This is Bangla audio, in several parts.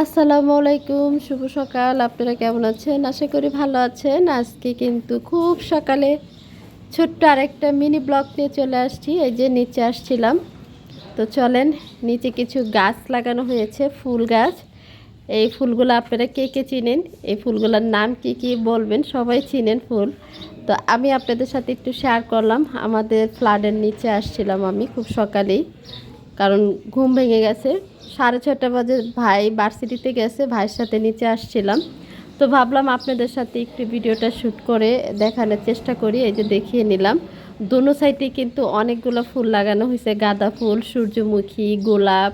আসসালামু আলাইকুম, শুভ সকাল। আপনারা কেমন আছেন? আশা করি ভালো আছেন। আজকে কিন্তু খুব সকালে ছোট্ট আরেকটা মিনি ব্লগ নিয়ে চলে আসছি। এই যে নিচে আসছিলাম। তো চলেন, নিচে কিছু গাছ লাগানো হয়েছে, ফুল গাছ। এই ফুলগুলো আপনারা কে কে চিনেন? এই ফুলগুলোর নাম কি কি বলবেন? সবাই চিনেন ফুল। তো আমি আপনাদের সাথে একটু শেয়ার করলাম। আমাদের ফ্ল্যাটের নিচে আসছিলাম আমি খুব সকালেই, কারণ ঘুম ভেঙে গেছে। সাড়ে ছটা বাজে ভাই ভার্সিটিতে গেছে, ভাইয়ের সাথে নিচে আসছিলাম। তো ভাবলাম আপনাদের সাথে একটু ভিডিওটা শ্যুট করে দেখানোর চেষ্টা করি, এই যে দেখিয়ে নিলাম। দোনো সাইডে কিন্তু অনেকগুলো ফুল লাগানো হয়েছে, গাঁদা ফুল, সূর্যমুখী, গোলাপ,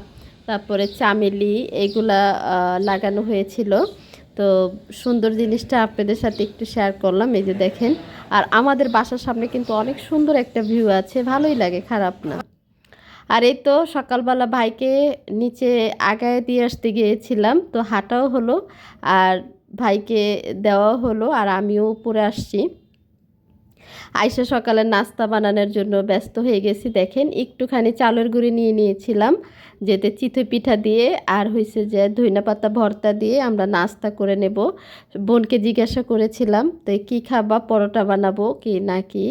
তারপরে চামেলি, এগুলা লাগানো হয়েছিল। তো সুন্দর জিনিসটা আপনাদের সাথে একটু শেয়ার করলাম, এই যে দেখেন। আর আমাদের বাসার সামনে কিন্তু অনেক সুন্দর একটা ভিউ আছে, ভালোই লাগে, খারাপ না। আর এই তো সকালবেলা ভাইকে নিচে আগায় দিয়ে আসতে গিয়েছিলাম, তো হাঁটাও হলো আর ভাইকে দেওয়া হলো আর আমিও উপরে আসছি। আইসা সকালে নাস্তা বানানোর জন্য ব্যস্ত হয়ে গেছি, দেখেন একটুখানি চালের গুঁড়ি নিয়ে নিয়েছিলাম যেতে চিতই পিঠা দিয়ে আর হয়েছে যে ধইনা পাতা ভর্তা দিয়ে আমরা নাস্তা করে নেব। বোনকে জিজ্ঞাসা করেছিলাম তো কী খাবা, পরোটা বানাবো কি না কি?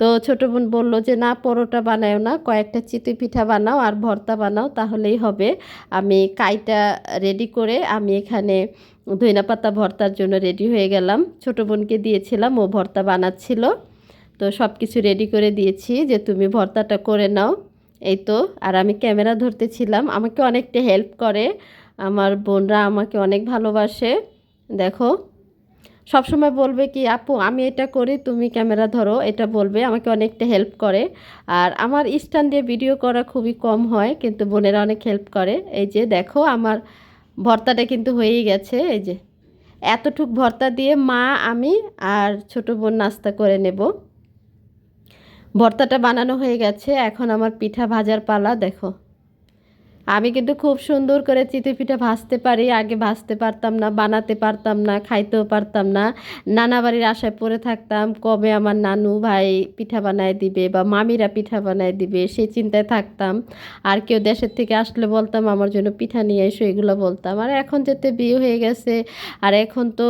তো ছোট বোন বলল যে না, পরোটা বানাও না, কয়েকটা চিতই পিঠা বানাও আর ভর্তা বানাও, তাহলেই হবে। আমি কাইটা রেডি করে আমি এখানে ধইনা পাতা ভর্তার জন্য রেডি হয়ে গেলাম। ছোট বোনকে দিয়েছিলাম, ও ভর্তা বানাচ্ছিল। তো সব কিছু রেডি করে দিয়েছি যে তুমি ভর্তাটা করে নাও। এই তো, আর আমি ক্যামেরা ধরতেছিলাম, আমাকে অনেকটা হেল্প করে। আমার বোনরা আমাকে অনেক ভালোবাসে। দেখো, সবসময় বলবে কি, আপু, আমি এটা করি, তুমি ক্যামেরা ধরো। এটা বলবে, আমাকে অনেকটা হেল্প করে। আর আমার স্ট্যান্ড দিয়ে ভিডিও করা খুবই কম হয়, কিন্তু বোনেরা অনেক হেল্প করে। এই যে, দেখো, আমার ভর্তাটা কিন্তু হয়েই গেছে। এই যে, এতটুক ভর্তা দিয়ে মা, আমি আর ছোট বোন নাস্তা করে নেব। ভর্তাটা বানানো হয়ে গেছে এখন আমার পিঠা ভাজার পালা দেখো। আমি কিন্তু খুব সুন্দর করে চিতই পিঠা ভাজতে পারি, আগে ভাজতে পারতাম না, বানাতে পারতাম না, খাইতেও পারতাম না। নানা বাড়ির আশায় পড়ে থাকতাম, কবে আমার নানু ভাই পিঠা বানায় দিবে বা মামিরা পিঠা বানায় দিবে সেই চিন্তায় থাকতাম। আর কেউ দেশের থেকে আসলে বলতাম, আমার জন্য পিঠা নিয়ে এসো, এগুলো বলতাম। আর এখন যেতে বিয়ে হয়ে গেছে, আর এখন তো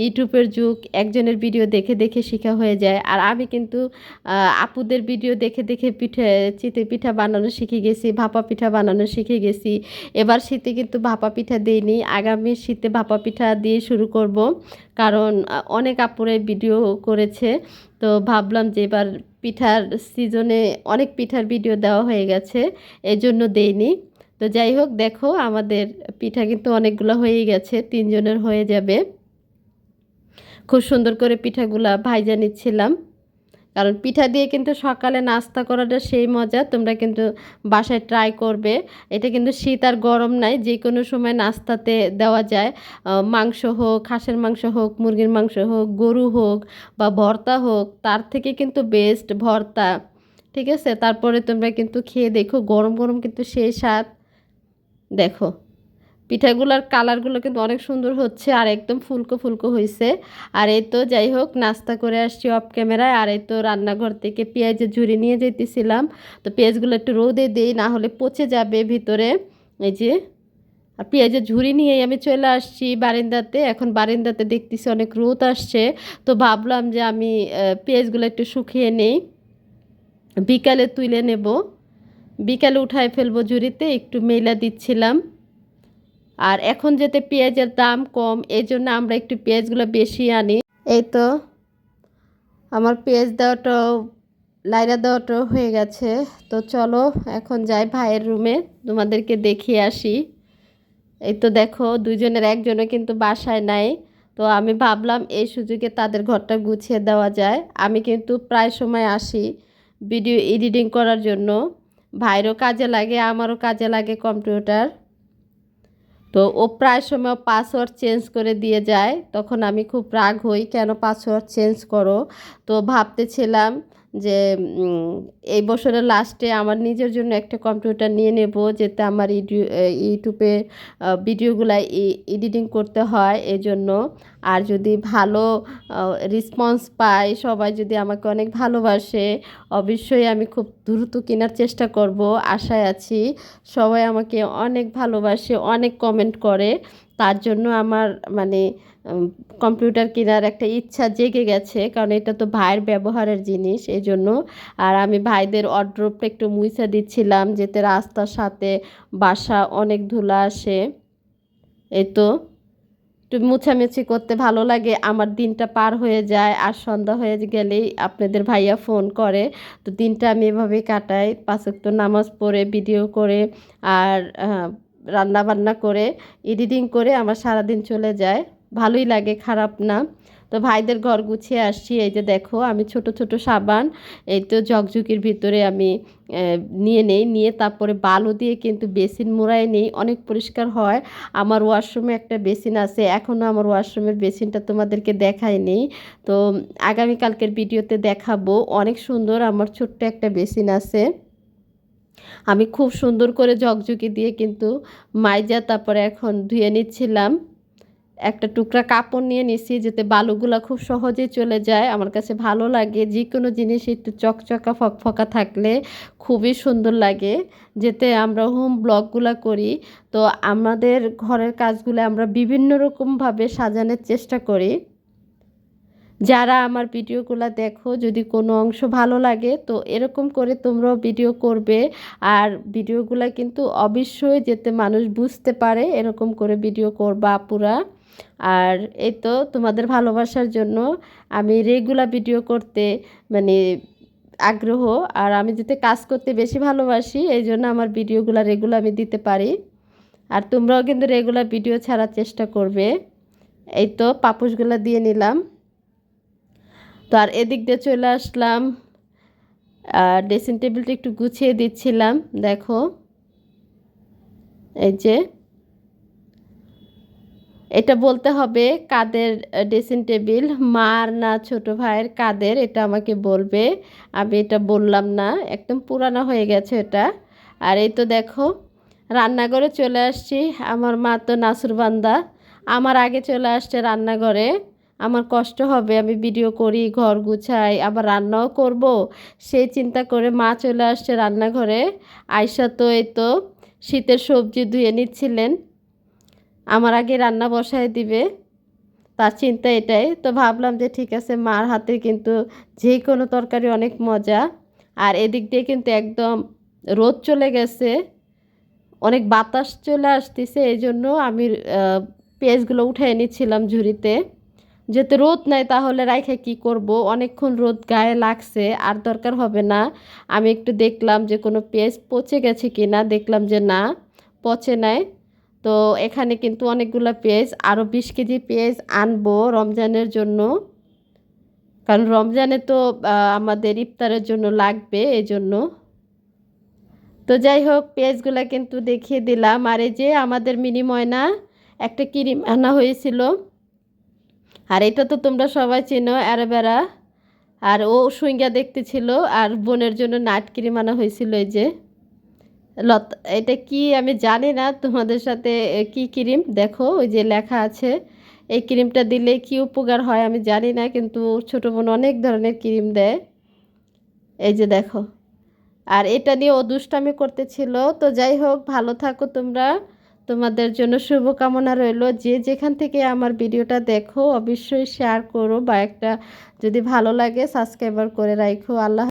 ইউটিউবের যুগ, একজনের ভিডিও দেখে দেখে শেখা হয়ে যায়। আর আমি কিন্তু আপুদের ভিডিও দেখে দেখে পিঠে চিতে পিঠা বানানো শিখে গেছি, ভাপা পিঠা বানানো শিখে গেছি। এবার শীতে কিন্তু ভাপা পিঠা দিইনি। আগামী শীতে ভাপা পিঠা দিয়ে শুরু করব। কারণ অনেক আপুরে ভিডিও করেছে। তো ভাবলাম যে এবার পিঠার সিজনে অনেক পিঠার ভিডিও দেওয়া হয়ে গেছে। এই জন্য দেইনি। তো যাই হোক, দেখো আমাদের পিঠা কিন্তু অনেকগুলো হয়েই গেছে। তিনজনের হয়ে যাবে। খুব সুন্দর করে পিঠাগুলা ভাইজা নিচ্ছিলাম। কারণ পিঠা দিয়ে কিন্তু সকালে নাস্তা করাটা সেই মজা, তোমরা কিন্তু বাসায় ট্রাই করবে। এটা কিন্তু শীত আর গরম নাই যে কোনো সময় নাস্তাতে দেওয়া যায়। মাংস হোক, হাঁসের মাংস হোক, মুরগির মাংস হোক, গরু হোক বা ভর্তা হোক, তার থেকে কিন্তু বেস্ট ভর্তা। ঠিক আছে? তারপরে তোমরা কিন্তু খেয়ে দেখো, গরম গরম কিন্তু সেই স্বাদ। দেখো। পিঠাগুলোর কালারগুলো কিন্তু অনেক সুন্দর হচ্ছে আর একদম ফুলকো ফুলকো হয়েছে আর এই তো যাই হোক, নাস্তা করে আসছি অফ ক্যামেরায় আর এই তো রান্নাঘর থেকে পেঁয়াজের ঝুড়ি নিয়ে যেতেছিলাম তো পেঁয়াজগুলো একটু রোদে দিই, না হলে পচে যাবে ভিতরে। এই যে, আর পেঁয়াজের ঝুড়ি নিয়েই আমি চলে আসছি বারিন্দাতে। এখন বারিন্দাতে দেখতেছি অনেক রোদ আসছে। তো ভাবলাম যে আমি পেঁয়াজগুলো একটু শুকিয়ে নেই। বিকালে তুলে নেব। বিকালে উঠায় ফেলব ঝুড়িতে একটু মেলা দিচ্ছিলাম। আর এখন যেতে পেঁয়াজের দাম কম এই জন্য আমরা একটু পেঁয়াজগুলো বেশি আনি। এই তো, আমার পেঁয়াজ দেওয়াটাও, লাইরা দেওয়াটাও হয়ে গেছে। তো চলো, এখন যাই ভাইয়ের রুমে, তোমাদেরকে দেখিয়ে আসি। এই তো দেখো দুজনের একজনও কিন্তু বাসায় নাই। তো আমি ভাবলাম এই সুযোগে তাদের ঘরটা গুছিয়ে দেওয়া যায়। আমি কিন্তু প্রায় সময় আসি ভিডিও এডিটিং করার জন্য। ভাইয়েরও কাজে লাগে, আমারও কাজে লাগে কম্পিউটার। তো ও প্রায় সময় পাসওয়ার্ড চেঞ্জ করে দিয়ে যায়। তখন আমি খুব রাগ হই, কেন পাসওয়ার্ড চেঞ্জ করো? তো ভাবতেছিলাম যে এই বছরের লাস্টে আমার নিজের জন্য একটা কম্পিউটার নিয়ে নেব, যাতে আমার ইউটিউ- ইউটিউবে ভিডিওগুলা এডিটিং করতে হয় এই জন্য আর যদি ভালো রেসপন্স পাই সবাই যদি আমাকে অনেক ভালোবাসে, অবশ্যই আমি খুব দ্রুত কেনার চেষ্টা করব, আশায় আছি। সবাই আমাকে অনেক ভালোবাসে, অনেক কমেন্ট করে। তার জন্য আমার মানে কম্পিউটার কেনার একটা ইচ্ছা জেগে গেছে, কারণ এটা তো ভাইয়ের ব্যবহারের জিনিস এই জন্য আর আমি ভাইদের অড্রপটা একটু মুইছা দিচ্ছিলাম, যেতে রাস্তার সাথে বাসা অনেক ধুলা আসে। এই তো, একটু মুছামুছি করতে ভালো লাগে, আমার দিনটা পার হয়ে যায়, আর সন্ধ্যা হয়ে গেলেই আপনাদের ভাইয়া ফোন করে। তো দিনটা আমি এভাবেই কাটাই পাঁচক্ত নামাজ পড়ে ভিডিও করে, আর রান্না বান্না করে এডিটিং করে আমার সারাদিন চলে যায়। ভালোই লাগে, খারাপ না। তো ভাইদের ঘর গুছিয়ে আসছি, এই যে দেখো, আমি ছোট ছোট সাবান, এই তো জগজুকির ভিতরে আমি নিয়ে নেই, নিয়ে তারপরে বালু দিয়ে কিন্তু বেসিন মোড়ায় নেই, অনেক পরিষ্কার হয়। আমার ওয়াশরুমে একটা বেসিন আছে এখনও আমার ওয়াশরুমের বেসিনটা তোমাদেরকে দেখায়নি তো আগামীকালকের ভিডিওতে দেখাবো, অনেক সুন্দর আমার ছোট্ট একটা বেসিন আছে। আমি খুব সুন্দর করে ঝকঝকি দিয়ে কিন্তু মাইজা তারপরে এখন ধুয়ে নিচ্ছিলাম। একটা টুকরা কাপড় নিয়ে নিছি যাতে বালুগুলো খুব সহজেই চলে যায়। আমার কাছে ভালো লাগে। যে কোনো জিনিস একটু চকচকা, ফকফকা থাকলে খুবই সুন্দর লাগে। যেতে আমরা হোম ব্লগগুলো করি। তো আমাদের ঘরের কাজগুলো আমরা বিভিন্ন রকমভাবে সাজানোর চেষ্টা করি। যারা আমার ভিডিওগুলো দেখো, যদি কোনো অংশ ভালো লাগে, তো এরকম করে তোমরাও ভিডিও করবে। আর ভিডিওগুলো কিন্তু অবশ্যই যাতে মানুষ বুঝতে পারে, এরকম করে ভিডিও করবা আপুরা। আর এই তো তোমাদের ভালোবাসার জন্য আমি রেগুলার ভিডিও করতে মানে আগ্রহ, আর আমি যাতে কাজ করতে বেশি ভালোবাসি, এই জন্য আমার ভিডিওগুলো রেগুলার আমি দিতে পারি। আর তোমরাও কিন্তু রেগুলার ভিডিও ছাড়ার চেষ্টা করবে। এই তো পাপোশগুলো দিয়ে নিলাম। তো আর এদিক দিয়ে চলে আসলাম। আর ড্রেসিং টেবিলটা একটু গুছিয়ে দিচ্ছিলাম, দেখো। এই যে এটা বলতে হবে কাদের ড্রেসিং টেবিল মার না ছোট ভাইয়ের কাদের, এটা আমাকে বলবে। আমি এটা বললাম না, একদম পুরানো হয়ে গেছে এটা। আর এই তো দেখো, রান্নাঘরে চলে আসছি। আমার মা তো নাসুরবান্দা আমার আগে চলে আসছে রান্নাঘরে। আমার কষ্ট হবে, আমি ভিডিও করি, ঘর গুছাই, আবার রান্নাও করব। সেই চিন্তা করে মা চলে আসছে রান্নাঘরে। আয়সা তো এই তো, শীতের সবজি ধুয়ে নিচ্ছিলেন। আমার আগে রান্না বসায় দিবে। তার চিন্তা এটাই। তো ভাবলাম যে ঠিক আছে, মার হাতে কিন্তু যে কোনো তরকারি অনেক মজা। আর এদিক দিয়ে কিন্তু একদম রোদ চলে গেছে। অনেক বাতাস চলে আসতেছে। এই জন্য আমি পেঁয়াজগুলো উঠে নিচ্ছিলাম ঝুড়িতে। যেতে রোদ নাই, তাহলে রাইখে কি করব? অনেকক্ষণ রোদ গায়ে লাগছে, আর দরকার হবে না। আমি একটু দেখলাম যে কোনো পেঁয়াজ পচে গেছে কি না দেখলাম যে না, পচে নাই। তো এখানে কিন্তু অনেকগুলো পেঁয়াজ আরও বিশ কেজি পেঁয়াজ আনব রমজানের জন্য। কারণ রমজানে তো আমাদের ইফতারের জন্য লাগবে এই জন্য তো যাই হোক, পেঁয়াজগুলো কিন্তু দেখিয়ে দিলাম। আর এই যে আমাদের মিনি ময়না, একটা ক্রিম আনা হয়েছিল। আর এটা তো তোমরা সবাই চেনো অ্যারাবেরা আর ও সুইঙ্গা দেখতেছিল, আর বোনের জন্য নাট ক্রিম আনা হয়েছিল এই যে। লত, এটা কি আমি জানি না, তোমাদের সাথে কি ক্রিম? দেখো, ওই যে লেখা আছে, এই ক্রিমটা দিলে কি উপকার হয় আমি জানি না, কিন্তু ছোটো বোন অনেক ধরনের ক্রিম দেয়। এই যে দেখো, আর এটা নিয়ে ও দুষ্টামি করতেছিল। তো যাই হোক, ভালো থাকো তোমরা। তোমাদের জন্য শুভকামনা রইল। যে যেখান থেকে আমার ভিডিওটা দেখো, অবশ্যই শেয়ার করো বা একটা যদি ভালো লাগে সাবস্ক্রাইবার করে রাখো আল্লাহ